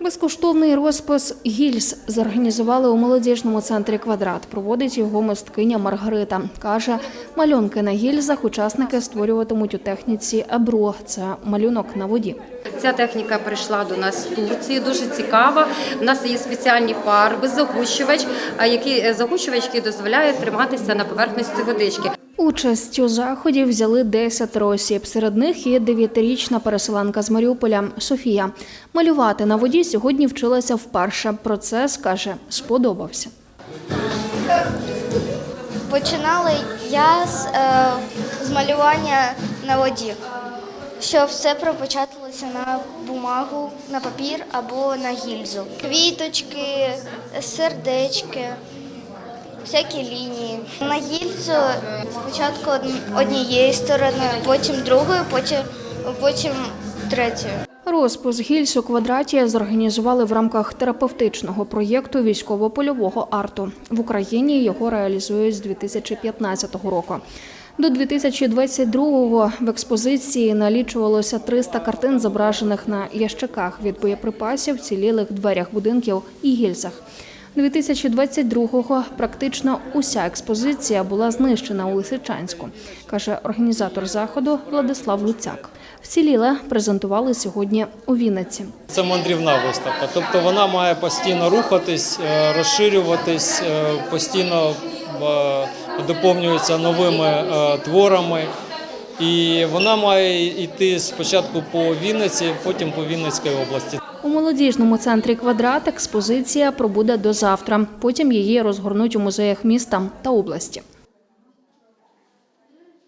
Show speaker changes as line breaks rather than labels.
Безкоштовний розпис гільз зорганізували у молодіжному центрі Квадрат. Проводить його мисткиня Маргарита. Каже, малюнки на гільзах учасники створюватимуть у техніці ебро. Це малюнок на воді.
Ця техніка прийшла до нас з Турції, дуже цікава. У нас є спеціальні фарби, загущувач, які загущувач, який дозволяє триматися на поверхності водички.
Участь у заході взяли 10 осіб. Серед них є 9-річна переселенка з Маріуполя Софія. Малювати на воді сьогодні вчилася вперше. Процес каже, сподобався.
Починала я з, е, з малювання на воді, що все пропечаталося на бумагу, на папір або на гільзу. Квіточки, сердечки, всякі лінії. На гільзу спочатку од- однієї сторони, потім другою, потім, потім третьою.
Розпис гільз у квадраті зорганізували в рамках терапевтичного проєкту військово-польового арту. В Україні його реалізують з 2015 року. До 2022-го в експозиції налічувалося 300 картин, зображених на ящиках від боєприпасів, цілілих дверях будинків і гільзах. 2022-го практично уся експозиція була знищена у Лисичанську, каже організатор заходу Владислав Луцяк. Вціліле презентували сьогодні у Вінниці.
Це мандрівна виставка, тобто вона має постійно рухатись, е, розширюватись, е, постійно е, доповнюється новими творами. І вона має йти спочатку по Вінниці, потім по Вінницькій області.
Молодіжному центрі Квадрат експозиція пробуде до завтра. Потім її розгорнуть у музеях міста та області.